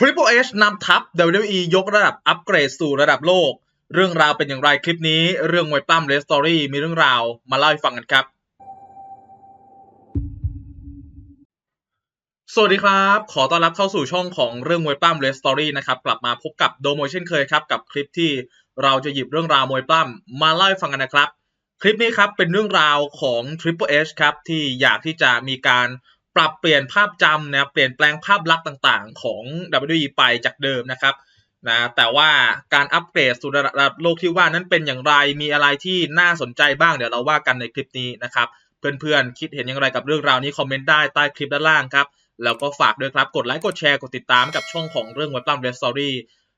Triple H นำทัพ WWE ยกระดับอัปเกรดสู่ระดับโลก เรื่องราวเป็นอย่างไรคลิปนี้ เรื่องมวยปล้ำเลสตอรี่มีเรื่องราวมาเล่าให้ฟังกันครับ สวัสดีครับ ขอต้อนรับเข้าสู่ช่องของเรื่องมวยปล้ำเลสตอรี่นะครับ กลับมาพบกับโดโมเช่นเคยครับ กับคลิปที่เราจะหยิบเรื่องราวมวยปล้ำมาเล่าให้ฟังกันนะครับ คลิปนี้ครับเป็นเรื่องราวของ Triple H ครับที่อยากที่จะมีการ ปรับเปลี่ยนภาพจำนะเปลี่ยนแปลงภาพลักษณ์ต่างๆ ของ WWE ไปจากเดิมนะครับนะแต่ว่าการอัปเกรดสู่ระดับโลกที่ว่านั้นเป็นอย่างไรมีอะไรที่น่าสนใจบ้างเดี๋ยวเราว่ากันในคลิปนี้นะครับเพื่อนๆ คิดเห็นอย่างไรกับเรื่องราวนี้คอมเมนต์ได้ใต้คลิปด้านล่างครับแล้วก็ฝากด้วยครับกดไลค์กดแชร์กดติดตามกับช่องของเรื่องเว็บปล้ำเรสตอรี่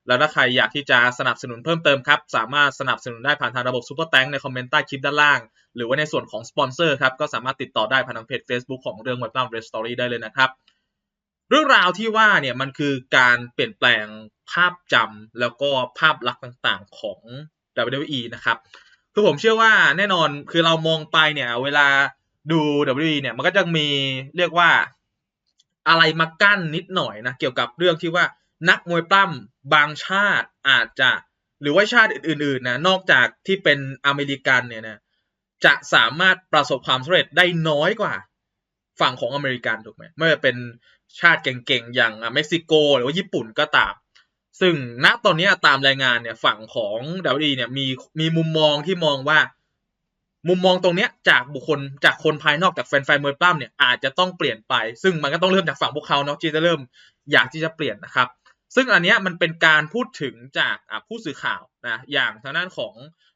แล้วถ้าใครอยากที่จะสนับสนุนเพิ่มเติมครับ สามารถสนับสนุนได้ผ่านทางระบบซูเปอร์แตงในคอมเมนต์ใต้คลิปด้านล่าง หรือว่าในส่วนของสปอนเซอร์ครับ ก็สามารถติดต่อได้ผ่านทางเพจ Facebook ของเรื่องเว็บปล้ำเรสตอรี่ได้เลยนะครับ เรื่องราวที่ว่าเนี่ยมันคือการเปลี่ยนแปลงภาพจำแล้วก็ภาพลักษณ์ต่างๆของ WWE นะครับคือผมเชื่อว่าแน่นอนคือเรามองไปเนี่ยเวลาดู WWE เนี่ยมันก็จะมีเรียกว่าอะไรมากั้นนิดหน่อยนะเกี่ยวกับเรื่องที่ว่า นักมวยปล้ำบางชาติอาจจะหรือว่าชาติอื่นๆนะนอกจากที่เป็นอเมริกันเนี่ยนะจะสามารถประสบความสำเร็จได้น้อยกว่า ฝั่งของอเมริกันถูกไหมไม่ว่าเป็นชาติเก่งๆอย่างเม็กซิโก หรือว่าญี่ปุ่นก็ตาม ซึ่งณตอนนี้ตามรายงานเนี่ยฝั่งของดาวดีเนี่ยมีมีมุมมองที่มองว่า มุมมองตรงเนี้ยจากบุคคลจากคนภายนอกจากแฟนๆมวยปล้ำเนี่ยอาจจะต้องเปลี่ยนไป ซึ่งมันก็ต้องเริ่มจากฝั่งพวกเขาเนาะที่จะเริ่มอยากที่จะเปลี่ยนนะครับ ซึ่งอันเนี้ยมันเป็นการพูดถึงจากผู้สื่อข่าวนะอย่างทางด้านของ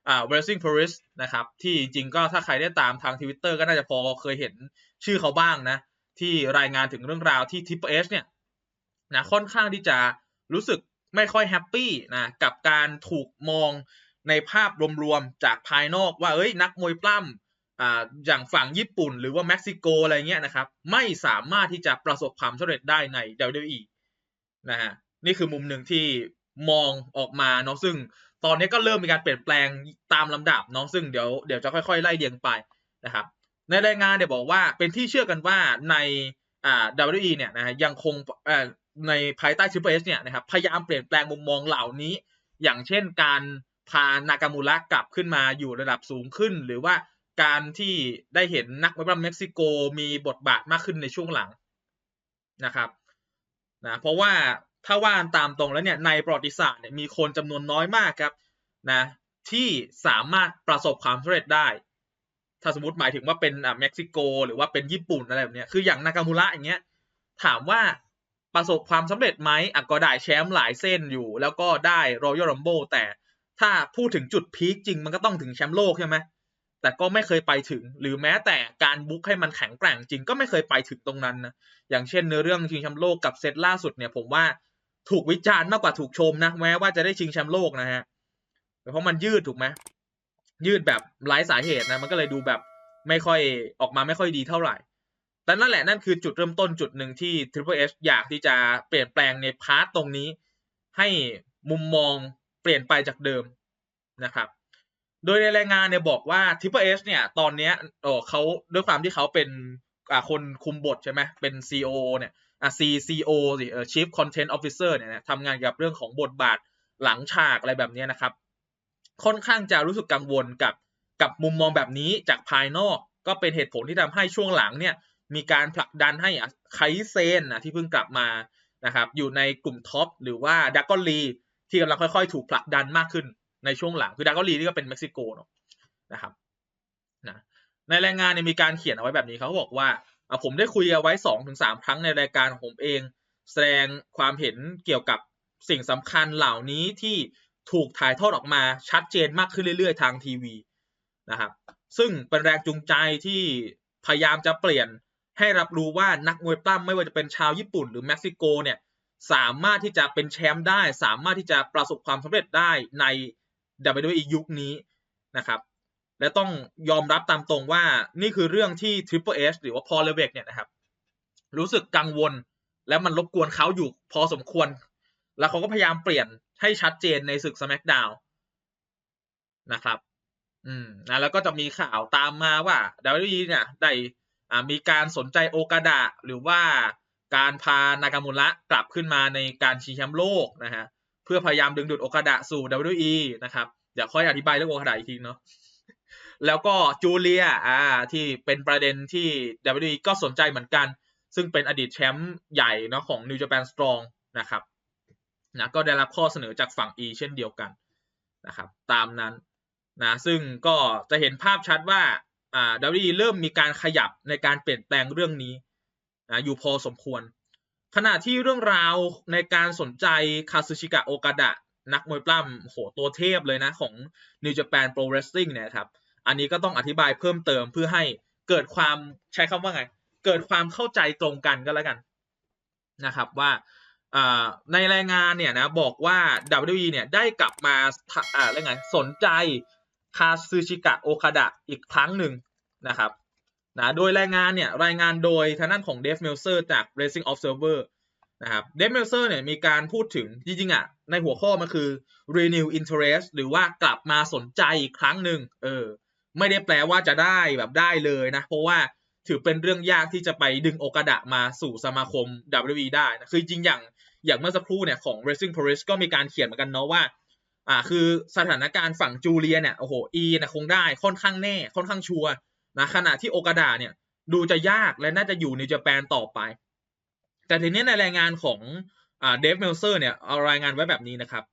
อ่า Wrestling Paris นะครับที่จริงก็ถ้าใครได้ตามทางทวิตเตอร์ก็น่าจะพอเคยเห็นชื่อเขาบ้างนะที่รายงานถึงเรื่องราวที่ Triple H เนี่ยนะค่อนข้างที่จะรู้สึกไม่ค่อยแฮปปี้นะกับการถูกมองในภาพรวมๆจากภายนอกว่าเอ้ยนักมวยปล้ำอ่าอย่างฝั่งญี่ปุ่นหรือว่าเม็กซิโกอะไรเงี้ยนะครับไม่สามารถที่จะประสบความสำเร็จได้ใน WWE นะฮะ นี่คือมุมหนึ่งที่มองออกมาเนาะซึ่ง ตอนนี้ก็เริ่มมีการเปลี่ยนแปลงตามลำดับเนาะซึ่งเดี๋ยวเดี๋ยวจะค่อยๆไล่เรียงไปนะครับ ในรายงานเนี่ยบอกว่าเป็นที่เชื่อกันว่าในอ่า WWE เนี่ยนะยังคงอ่าในภายใต้ Triple H เนี่ยนะครับพยายามเปลี่ยนแปลงมุมมองเหล่านี้ อย่างเช่นการพานากามูระกลับขึ้นมาอยู่ระดับสูงขึ้น หรือว่าการที่ได้เห็นนักมวยปล้ำเม็กซิโกมีบทบาทมากขึ้นในช่วงหลังนะครับนะเพราะว่า ถ้าว่านตามตรงแล้วเนี่ยในประวัติศาสตร์เนี่ยมีคนจำนวนน้อยมากครับนะที่สามารถประสบความสำเร็จได้ ถ้าสมมติหมายถึงว่าเป็นอ่าเม็กซิโก หรือว่าเป็นญี่ปุ่นอะไรแบบเนี้ยคืออย่างนากามูระอย่างเงี้ยถามว่าประสบความสำเร็จไหมอะก็ได้แชมป์หลายเส้นอยู่ แล้วก็ได้รอยัลรัมโบแต่ถ้าพูดถึงจุดพีคจริงมันก็ต้องถึงแชมป์โลกใช่ไหมแต่ก็ไม่เคยไปถึง หรือแม้แต่การบุ๊กให้มันแข็งแกร่งจริงก็ไม่เคยไปถึงตรงนั้นนะอย่างเช่นในเรื่องชิงแชมป์โลกกับเซตล่าสุดเนี่ยผมว่า ถูกวิจารณ์มากกว่าถูกชมนะแม้ว่าจะได้ชิงแชมป์โลกนะฮะเพราะมันยืดถูกไหมยืดแบบไร้สาเหตุนะมันก็เลยดูแบบไม่ค่อยออกมาไม่ค่อยดีเท่าไหร่แต่นั่นแหละนั่นคือจุดเริ่มต้นจุดหนึ่งที่ Triple H อยากที่จะเปลี่ยนแปลงในพาร์ตตรงนี้ ให้มุมมองเปลี่ยนไปจากเดิมนะครับ โดยในรายงานเนี่ยบอกว่า Triple H เนี่ยตอนเนี้ยโอ้เขาด้วยความที่เขาเป็นคนคุมบทใช่ไหมเป็น CEO เนี่ย อะ CCO สิเออ Chief Content Officer เนี่ยนะทำงานกับเรื่องของบทบาทหลังฉากอะไรแบบนี้นะครับ ค่อนข้างจะรู้สึกกังวลกับกับมุมมองแบบนี้จากภายนอก ก็เป็นเหตุผลที่ทำให้ช่วงหลังเนี่ยมีการผลักดันให้ไคเซนนะที่เพิ่งกลับมานะครับอยู่ในกลุ่มท็อปหรือว่าดักกอลีที่กำลังค่อยๆ ถูกผลักดันมากขึ้นในช่วงหลังคือดักกอลีนี่ก็เป็นเม็กซิโกเนาะนะครับนะในรายงานเนี่ยมีการเขียนเอาไว้แบบนี้เขาบอกว่า ผมได้คุยเอาไว้สองถึงสามครั้งในรายการของผมเอง แสดงความเห็นเกี่ยวกับสิ่งสำคัญเหล่านี้ที่ถูกถ่ายทอดออกมาชัดเจนมากขึ้นเรื่อย ๆ ทางทีวีนะครับ ซึ่งเป็นแรงจูงใจที่พยายามจะเปลี่ยนให้รับรู้ว่านักมวยปล้ำไม่ว่าจะเป็นชาวญี่ปุ่นหรือเม็กซิโกเนี่ยสามารถที่จะเป็นแชมป์ได้ สามารถที่จะประสบความสำเร็จได้ใน WWE ยุคนี้นะครับ และต้องยอมรับตามตรงว่านี่คือเรื่องที่ Triple H หรือว่าพอลเลเวกเนี่ยนะครับ รู้สึกกังวล และมันรบกวนเขาอยู่พอสมควร แล้วเขาก็พยายามเปลี่ยนให้ชัดเจนในศึก SmackDown นะครับ อืมนะแล้วก็จะมีข่าวตามมาว่า WWE เนี่ยได้อ่ามีการสนใจโอกาดะหรือว่าการพานากามุระกลับขึ้นมาในการชิงแชมป์โลกนะฮะเพื่อพยายามดึงดูดโอกาดะสู่ WWE นะครับเดี๋ยวค่อยอธิบายเรื่องโอกาดะอีกทีเนาะ แล้วก็จูเลียอ่าที่เป็นประเด็นที่ WWE ก็สนใจเหมือนกัน ซึ่งเป็นอดีตแชมป์ใหญ่เนาะของ New Japan Strong นะครับนะก็ได้รับข้อเสนอจากฝั่ง E เช่นเดียวกันนะครับตามนั้นนะซึ่งก็จะเห็นภาพชัดว่าอ่า WWE เริ่มมีการขยับในการเปลี่ยนแปลงเรื่องนี้นะอยู่พอสมควร ขณะที่เรื่องราวในการสนใจคาซึชิกะโอกาดะนักมวยปล้ำโหตัวเทพเลยนะของ New Japan Pro Wrestling เนี่ยครับ อันนี้ก็ต้องอธิบายเพิ่มเติมเพื่อให้เกิดความใช้คำว่าไง เกิดความเข้าใจตรงกันก็แล้วกันนะครับว่าในรายงานเนี่ยนะบอกว่า WWE เนี่ยได้กลับมาอ่าเรื่องไงสนใจคาซึชิกะโอคาดะอีกครั้งหนึ่งนะครับนะโดยรายงานเนี่ยรายงานโดยทางด้านของเดฟเมลเซอร์จาก Racing Observer นะครับเดฟเมลเซอร์เนี่ยมีการพูดถึงจริงๆอะในหัวข้อมันคือ renew interest หรือว่ากลับมาสนใจอีกครั้งหนึ่งเออ ไม่ได้แปลว่าจะได้แบบได้เลยนะ เพราะว่าถือเป็นเรื่องยากที่จะไปดึงโอกาดะมาสู่สมาคม WWE ได้นะคือจริงอย่างอย่างเมื่อสักครู่เนี่ยของ Racing Paris ก็มีการเขียนเหมือนกันเนาะว่าอ่าคือสถานการณ์ฝั่งจูเลียเนี่ยโอ้โหอีนะคงได้ค่อนข้างแน่ค่อนข้างชัวนะขณะที่โอกาดะเนี่ยดูจะยากและน่าจะอยู่ในญี่ปุ่นต่อไป แต่ทีนี้ในรายงานของอ่าเดฟเมลเซอร์เนี่ยเอารายงานไว้แบบนี้นะครับ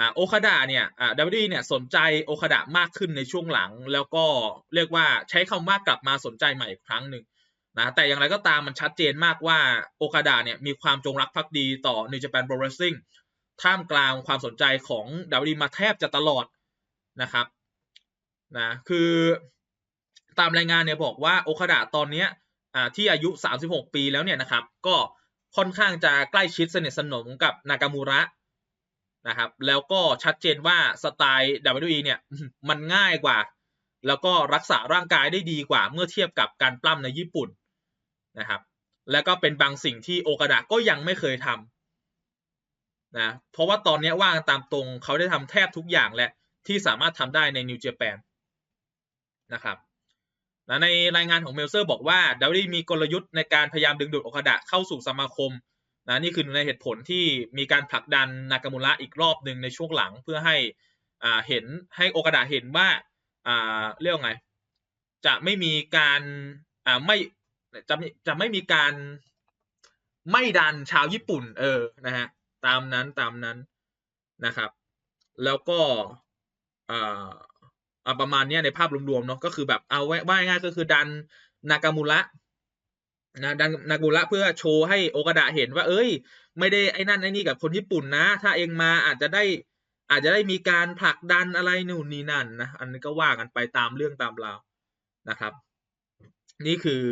นะโอคาดะเนี่ยอ่าดับเบิลเนี่ยสนใจโอคาดะมากขึ้นในช่วงหลัง แล้วก็เรียกว่าใช้คำว่ากลับมาสนใจใหม่อีกครั้งหนึ่งนะแต่อย่างไรก็ตามมันชัดเจนมากว่าโอกาดะเนี่ยมีความจงรักภักดีต่อ New Japan Pro Wrestling ท่ามกลางความสนใจของดับเบิลมาแทบจะตลอดนะครับนะคือตามรายงานเนี่ยบอกว่าโอคาดะตอนนี้อ่าที่อายุ 36 ปีแล้วเนี่ยนะครับก็ค่อนข้างจะใกล้ชิดสนิทสนมกับนากามูระ นะครับ แล้วก็ชัดเจนว่าสไตล์ WWE เนี่ยมันง่ายกว่า แล้วก็รักษาร่างกายได้ดีกว่า เมื่อเทียบกับการปล้ำในญี่ปุ่นนะครับ แล้วก็เป็นบางสิ่งที่โอกาดะก็ยังไม่เคยทำนะเพราะว่าตอนนี้ว่างตามตรงเขาได้ทำแทบทุกอย่างแหละที่สามารถทำได้ในนิวเจแปนนะครับนะในรายงานของเมลเซอร์บอกว่าดาวิมีกลยุทธ์ในการพยายามดึงดูดโอกาดะเข้าสู่สมาคม นะนี่คือในเหตุผลที่มีการผลักดันนากามุระอีกรอบหนึ่งในช่วงหลังเพื่อให้อ่าเห็นให้โอกาดะเห็นว่าอ่าเรียกว่าไง จะไม่มีการอ่าไม่จะจะไม่มีการไม่ดันชาวญี่ปุ่น เออนะฮะตามนั้นตามนั้นนะครับ แล้วก็อ่าประมาณนี้ในภาพรวมๆเนาะก็คือแบบเอาไว้ว่าง่ายก็คือดันนากามุระ นะดันนากามุระเพื่อโชว์ให้โอกาดะเห็นว่า เอ้ย ไม่ได้ไอ้นั่นไอ้นี่กับคนญี่ปุ่นนะ ถ้าเองมาอาจจะได้อาจจะได้มีการผลักดันอะไรนู่นนี่นั่นนะอันนี้ก็ว่ากันไปตามเรื่องตามราวนะครับ นี่คือ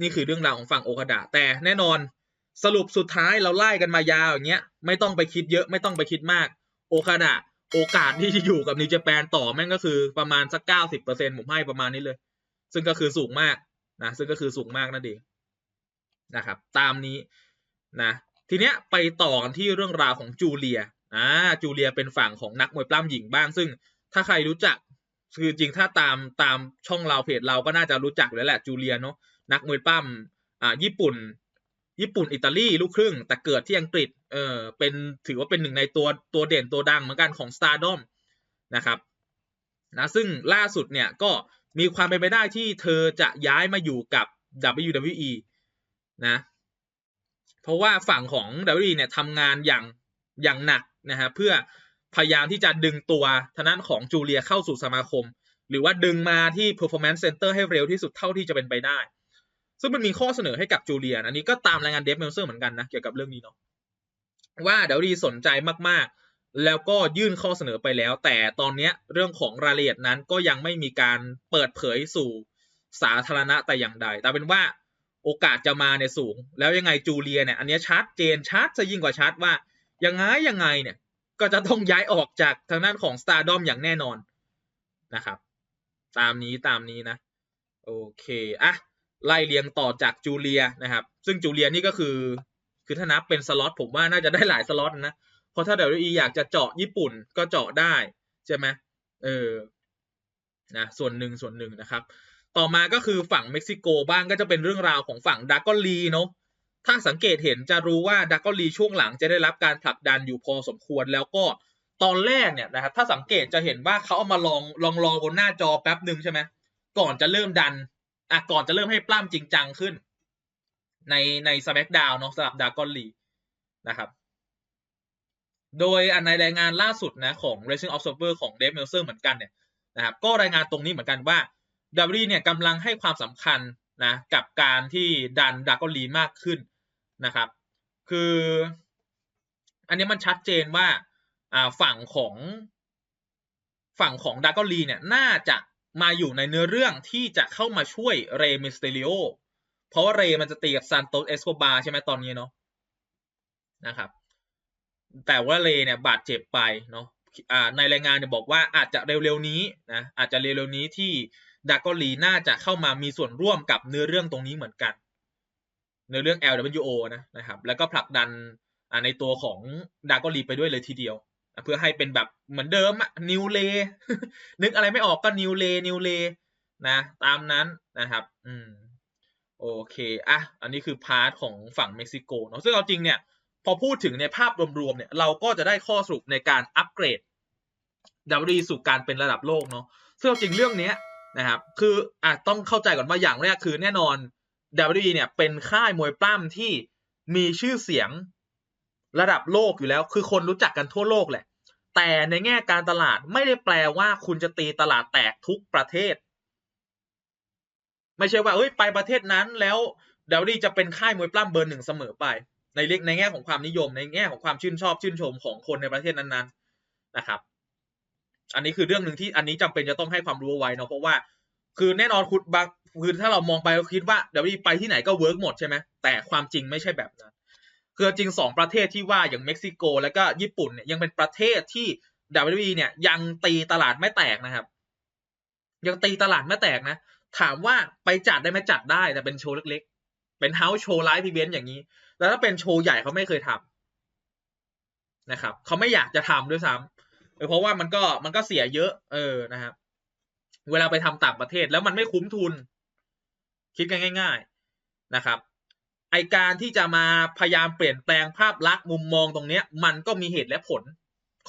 นี่คือเรื่องราวของฝั่งโอกาดะแต่แน่นอนสรุปสุดท้ายเราไล่กันมายาวอย่างเงี้ยไม่ต้องไปคิดเยอะไม่ต้องไปคิดมาก โอกาดะโอกาสที่จะอยู่กับนิวเจแปนต่อแม่งก็คือประมาณสักเก้าสิบเปอร์เซ็นผมให้ประมาณนี้เลย ซึ่งก็คือสูงมากนะซึ่งก็คือสูงมากนั่นเอง นะครับ ตามนี้นะทีเนี้ยไปต่อกันที่เรื่องราวของจูเลียอ่าจูเลียเป็นฝั่งของนักมวยปล้ำหญิงบ้าง ซึ่งถ้าใครรู้จักคือจริงถ้าตามตามช่องเราเพจเราก็น่าจะรู้จักแล้วแหละจูเลียเนาะนักมวยปล้ำอ่าญี่ปุ่น ญี่ปุ่นอิตาลีลูกครึ่ง แต่เกิดที่อังกฤษเออเป็นถือว่าเป็นหนึ่งในตัวตัวเด่นตัวดังเหมือนกันของ Stardom นะครับนะซึ่งล่าสุดเนี่ยก็มีความเป็นไปได้ที่เธอจะย้ายมาอยู่กับ WWE นะเพราะว่าฝั่งของ WWE เนี่ยทำงานอย่างอย่างหนักนะฮะเพื่อพยายามที่จะดึงตัวทนั้นของจูเลียเข้าสู่สมาคม หรือว่าดึงมาที่ performance center ให้เร็วที่สุดเท่าที่จะเป็นไปได้ ซึ่งมันมีข้อเสนอให้กับจูเลียอันนี้ก็ตามรายงานเดฟเมลเซอร์เหมือนกันนะเกี่ยวกับเรื่องนี้เนาะว่าเดวดีสนใจมากๆ แล้วก็ยื่นข้อเสนอไปแล้ว แต่ตอนนี้เรื่องของรายละเอียดนั้นก็ยังไม่มีการเปิดเผยสู่สาธารณะแต่อย่างใด แต่เป็นว่า โอกาสจะมาในสูง แล้วยังไงจูเลียเนี่ยอันนี้ชัดเจนชัดจะยิ่งกว่าชัดว่า ยังไงยังไงเนี่ย ก็จะต้องย้ายออกจากทางด้านของ Stardom อย่างแน่นอนนะครับ ตามนี้ตามนี้นะ โอเคอะไล่เรียงต่อจากจูเลียนะครับ ซึ่งจูเลียนี่ก็คือ คือถ้านับเป็นสล็อตผมว่าน่าจะได้หลายสล็อตนะเพราะถ้าเดอีอยากจะเจาะญี่ปุ่นก็เจาะได้ใช่ไหมเออนะส่วนหนึ่งส่วนหนึ่งนะครับ ต่อมาก็คือฝั่งเม็กซิโกบ้างก็จะเป็นเรื่องราวของฝั่งดากอนลีเนาะถ้าสังเกตเห็นจะรู้ว่าดักกอลีช่วงหลังจะได้รับการผลักดันอยู่พอสมควรแล้วก็ตอนแรกเนี่ยนะครับถ้าสังเกตจะเห็นว่าเขาเอามาลองลองรอบนหน้าจอแป๊บหนึ่งใช่ไหมก่อนจะเริ่มดันอะก่อนจะเริ่มให้ปล้ำจริงจังขึ้น ในในสแมกดาวเนาะสำหรับดากอนลีนะครับ โดยอันในรายงานล่าสุดนะของ Racing Observer ของเดฟเมลเซอร์เหมือนกันเนี่ยนะครับก็รายงานตรงนี้เหมือนกันว่า ดาวีเนี่ยกำลังให้ความสำคัญนะกับการที่ดันดากอนลีมากขึ้นนะครับ คือ อันนี้มันชัดเจนว่าฝั่งของฝั่งของดากอนลีเนี่ยน่าจะมาอยู่ในเนื้อเรื่องที่จะเข้ามาช่วยเรมิสเตริโอเพราะว่าเรมันจะตีกับซานโตสเอสโกบาใช่ไหมตอนนี้เนาะนะครับ แต่ว่าเรเนี่ยบาดเจ็บไปเนาะในรายงานเนี่ยบอกว่าอาจจะเร็วๆนี้นะอาจจะเร็วๆนี้ที่ ดากอลีน่าจะเข้ามามีส่วนร่วมกับเนื้อเรื่องตรงนี้เหมือนกันเนื้อเรื่อง LWO นะนะครับ แล้วก็ผลักดันในตัวของดากอลีไปด้วยเลยทีเดียว เพื่อให้เป็นแบบเหมือนเดิมอะนิวเลนึกอะไรไม่ออกก็นิวเลนิวเลนะตามนั้นนะครับ อืมโอเคอะอันนี้คือพาร์ทของฝั่งเม็กซิโกเนาะซึ่งเอาจริงเนี่ยพอพูดถึงในภาพรวมๆเนี่ยเราก็จะได้ข้อสรุปในการอัปเกรดดาวดีสู่การเป็นระดับโลกเนาะซึ่งเอาจริงเรื่องเนี้ย นะครับ คืออะต้องเข้าใจก่อนว่าอย่างแรกคือแน่นอนดาวดีเนี่ยเป็นค่ายมวยปล้ำที่มีชื่อเสียงระดับโลกอยู่แล้ว คือคนรู้จักกันทั่วโลกแหละ แต่ในแง่การตลาดไม่ได้แปลว่าคุณจะตีตลาดแตกทุกประเทศ ไม่ใช่ว่าเอ้ยไปประเทศนั้นแล้วดาวดี้จะเป็นค่ายมวยปล้ำเบอร์หนึ่งเสมอไป ในเล็กในแง่ของความนิยมในแง่ของความชื่นชอบชื่นชมของคนในประเทศนั้นๆนะครับ อันนี้คือเรื่องหนึ่งที่อันนี้จำเป็นจะต้องให้ความรู้ไว้เนาะเพราะว่า คือแน่นอนคุณบางคือถ้าเรามองไปเราคิดว่าเดาวดี้ไปที่ไหนก็เวิร์กหมดใช่ไหมแต่ความจริงไม่ใช่แบบนั้นคือจริงสองประเทศที่ว่าอย่างเม็กซิโก แล้วก็ญี่ปุ่นเนี่ยยังเป็นประเทศที่ WWE เนี่ย ยังตีตลาดไม่แตกนะครับ ยังตีตลาดไม่แตกนะ ถามว่าไปจัดได้ไหมจัดได้แต่เป็นโชว์เล็ก ๆ เป็นเฮาส์โชว์ไลฟ์พีเวนต์อย่างนี้ แล้วถ้าเป็นโชว์ใหญ่เขาไม่เคยทำนะครับเขาไม่อยากจะทำด้วยซ้ำ เพราะว่ามันก็มันก็เสียเยอะ เออนะครับ เวลาไปทำต่างประเทศแล้วมันไม่คุ้มทุน คิดกันง่าย ๆนะครับ ไอการที่จะมาพยายามเปลี่ยนแปลงภาพลักษณ์มุมมองตรงเนี้ย มันก็มีเหตุและผล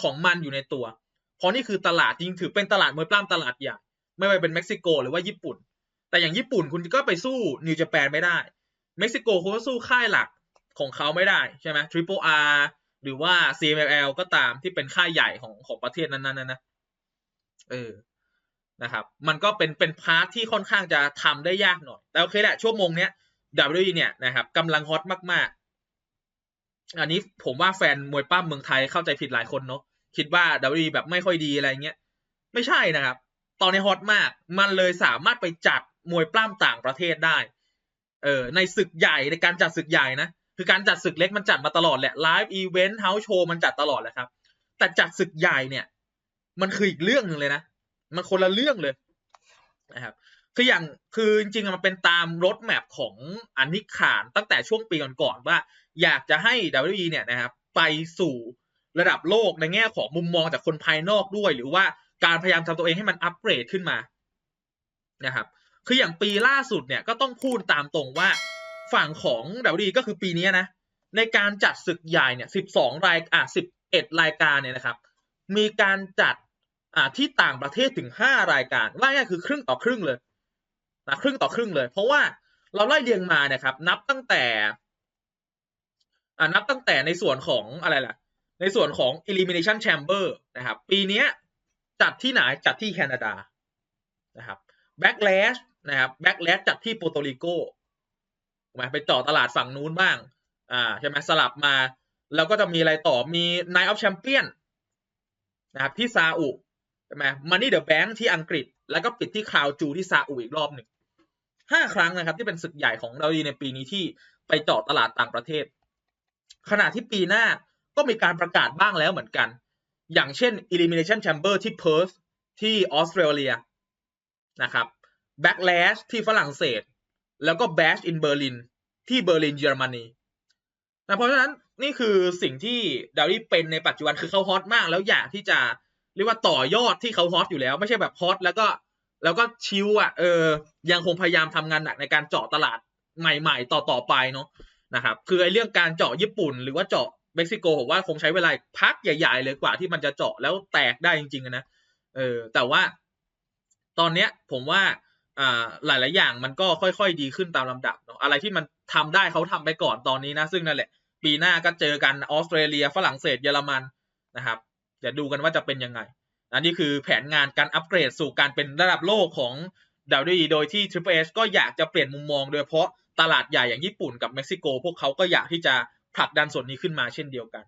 ของมันอยู่ในตัว เพราะนี่คือตลาดจริงถือเป็นตลาดมวยปล้ำตลาดใหญ่ไม่ว่าเป็นเม็กซิโกหรือว่าญี่ปุ่น แต่อย่างญี่ปุ่นคุณก็ไปสู้นิวจแปนไม่ได้ เม็กซิโกเขาก็สู้ค่ายหลักของเขาไม่ได้ใช่ไหม Triple R หรือว่า CMLL ก็ตามที่เป็นค่ายใหญ่ของของประเทศนั้นๆนะนะเออนะครับ มันก็เป็นเป็นพาร์ทที่ค่อนข้างจะทำได้ยากหน่อย แต่โอเคแหละชั่วโมงเนี้ย WWE เนี่ยนะครับกำลังฮอตมากๆ อันนี้ผมว่าแฟนมวยป้ามเมืองไทยเข้าใจผิดหลายคนเนาะคิดว่า WWE แบบไม่ค่อยดีอะไรเงี้ยไม่ใช่นะครับ ตอนนี้ฮอตมาก มันเลยสามารถไปจัดมวยปล้ำต่างประเทศได้ เออในศึกใหญ่ในการจัดศึกใหญ่นะ คือการจัดศึกเล็กมันจัดมาตลอดแหละไลฟ์อีเวนต์เฮาส์โชว์มันจัดตลอดแหละครับ แต่จัดศึกใหญ่เนี่ย มันคืออีกเรื่องหนึ่งเลยนะ มันคนละเรื่องเลยนะครับคืออย่างคือจริงๆมันเป็นตามรถแมพของอันนิขานตั้งแต่ช่วงปีก่อนๆว่า อยากจะให้ WWE เนี่ยนะครับ ไปสู่ระดับโลกในแง่ของมุมมองจากคนภายนอกด้วย หรือว่าการพยายามทำตัวเองให้มันอัปเกรดขึ้นมานะครับ คืออย่างปีล่าสุดเนี่ยก็ต้องพูดตามตรงว่า ฝั่งของ WWE ก็คือปีนี้นะ ในการจัดศึกใหญ่เนี่ย12รายอะ11รายการเนี่ยนะครับ มีการจัดอ่าที่ต่างประเทศถึง5รายการว่าง่ายคือครึ่งต่อครึ่งเลยนะครึ่งต่อครึ่งเลย เพราะว่าเราไล่เรียงมาเนี่ยครับ นับตั้งแต่อ่านับตั้งแต่ในส่วนของอะไรล่ะ ในส่วนของ Elimination Chamber นะครับ ปีนี้จัดที่ไหนจัดที่แคนาดานะครับ Backlash นะครับ Backlash จัดที่โปรโตริโก มาไปต่อตลาดฝั่งนู้นบ้าง อ่าใช่ไหมสลับมา แล้วก็จะมีอะไรต่อมี Night of Champion นะครับที่ซาอุใช่ไหม Money the Bank ที่อังกฤษ แล้วก็ปิดที่คาวจูที่ซาอุอีกรอบหนึ่งห้าครั้งนะครับ ที่เป็นศึกใหญ่ของเราดีในปีนี้ที่ไปเจาะตลาดต่างประเทศ ขณะที่ปีหน้าก็มีการประกาศบ้างแล้วเหมือนกัน อย่างเช่น Elimination Chamber ที่เพิร์ธที่ออสเตรเลียนะครับ Backlash ที่ฝรั่งเศส แล้วก็ Bash in Berlin ที่เบอร์ลินเยอรมนีนะเพราะฉะนั้นนี่คือสิ่งที่ดาวิเป็นในปัจจุบันคือเขาฮอตมาก แล้วอยากที่จะเรียกว่าต่อยอดที่เขาฮอตอยู่แล้ว ไม่ใช่แบบฮอตแล้วก็แล้วก็ชิวอะเออยังคงพยายามทำงานหนักในการเจาะตลาดใหม่ๆ ต่อต่อไปเนาะนะครับคือไอ้เรื่องการเจาะญี่ปุ่น หรือว่าเจาะเม็กซิโกผมว่าคงใช้เวลาพักใหญ่ๆเลยกว่าที่มันจะเจาะแล้วแตกได้จริงๆนะเออแต่ว่าตอนเนี้ยผมว่า อ่าหลาย ๆ อย่างมันก็ค่อย ๆ ดีขึ้นตามลำดับเนาะอะไรที่มันทำได้เขาทำไปก่อนตอนนี้นะ ซึ่งนั่นแหละ ปีหน้าก็เจอกันออสเตรเลียฝรั่งเศสเยอรมันนะครับเดี๋ยวดูกันว่าจะเป็นยังไงอันนี้คือแผนงานการอัปเกรดสู่การเป็นระดับโลกของ WWE โดยที่ Triple H ก็อยากจะเปลี่ยนมุมมองโดยเฉพาะตลาดใหญ่อย่างญี่ปุ่นกับเม็กซิโก พวกเขาก็อยากที่จะผลักดันส่วนนี้ขึ้นมาเช่นเดียวกัน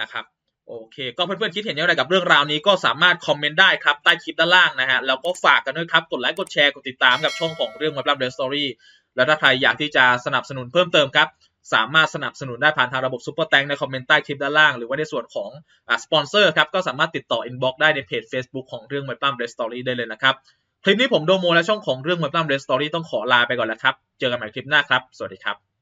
นะครับ โอเค ก็เพื่อนๆคิดเห็นอย่างไรกับเรื่องราวนี้ก็สามารถคอมเมนต์ได้ครับ ใต้คลิปด้านล่างนะฮะ แล้วก็ฝากกันด้วยครับ กดไลค์ กดแชร์ กดติดตามกับช่องของเรื่อง Web Lab The Story แล้วถ้าใครอยากที่จะสนับสนุนเพิ่มเติมครับ สามารถสนับสนุนได้ผ่านทางระบบซุปเปอร์แตงในคอมเมนต์ใต้คลิปด้านล่าง หรือว่าในส่วนของอสปอนเซอร์ครับก็สามารถติดต่อ inbox ได้ในเพจ Facebook ของเรื่อง Web Lab The Story ได้เลยนะครับคลิปนี้ผมโดโมและช่องของเรื่อง Web Lab The Story ต้องขอลาไปก่อนแล้วครับเจอกันใหม่คลิปหน้าครับสวัสดีครับ